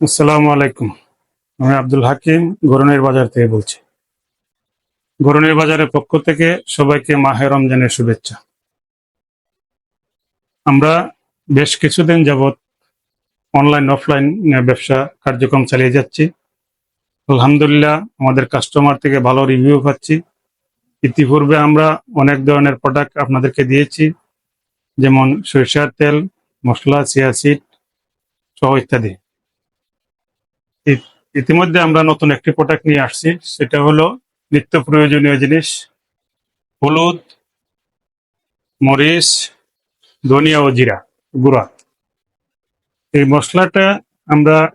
আসসালামু আলাইকুম। আমি আব্দুল হাকিম, গরনের বাজার থেকে বলছি। গরনের বাজারের পক্ষ থেকে সবাইকে মাহে রমজানের শুভেচ্ছা। আমরা বেশ কিছুদিন যাবৎ অনলাইন অফলাইন ব্যবসা কার্যক্রম চালিয়ে যাচ্ছি। আলহামদুলিল্লাহ, আমাদের কাস্টমার থেকে ভালো রিভিউ পাচ্ছি। ইতিপূর্বে আমরা অনেক ধরনের প্রোডাক্ট আপনাদেরকে দিয়েছি। যেমন সরিষার তেল, মশলা সিয়াসিড সহ ইত্যাদি। ইতিমধ্যে আমরা নতুন একটি প্রোডাক্ট নিয়ে আসছি। সেটা হলো নিত্য প্রয়োজনীয় জিনিস, হলুদ, মরিচ, ধনিয়া ও জিরা গুঁড়া। এই মশলাটা আমরা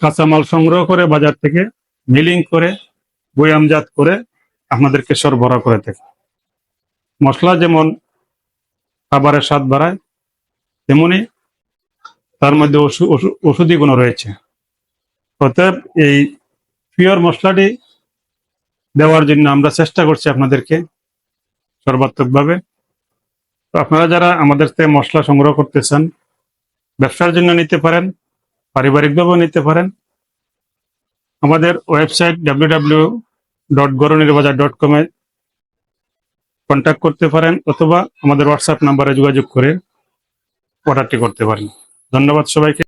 কাঁচামাল সংগ্রহ করে বাজার থেকে মিলিং করে, বয়ামজাত করে আপনাদেরকে সরবরাহ করে থাকি। মশলা যেমন খাবারের স্বাদ বাড়ায়, তেমনি তার মধ্যে ওষু- ওষু- ওষুধি গুণ রয়েছে। অতএব এই পিওর মশলাটি দেওয়ার জন্য আমরা চেষ্টা করছি আপনাদেরকে সর্বাত্মকভাবে। তো আপনারা যারা আমাদের থেকে মশলা সংগ্রহ করতে চান, ব্যবসার জন্য নিতে পারেন, পারিবারিকভাবেও নিতে পারেন, আমাদের ওয়েবসাইট ডাব্লিউ ডাব্লিউ ডট গরনির্বাজার ডট কমে কন্ট্যাক্ট করতে পারেন, অথবা আমাদের হোয়াটসঅ্যাপ নাম্বারে যোগাযোগ করে অর্ডারটি করতে পারেন। ধন্যবাদ সবাইকে।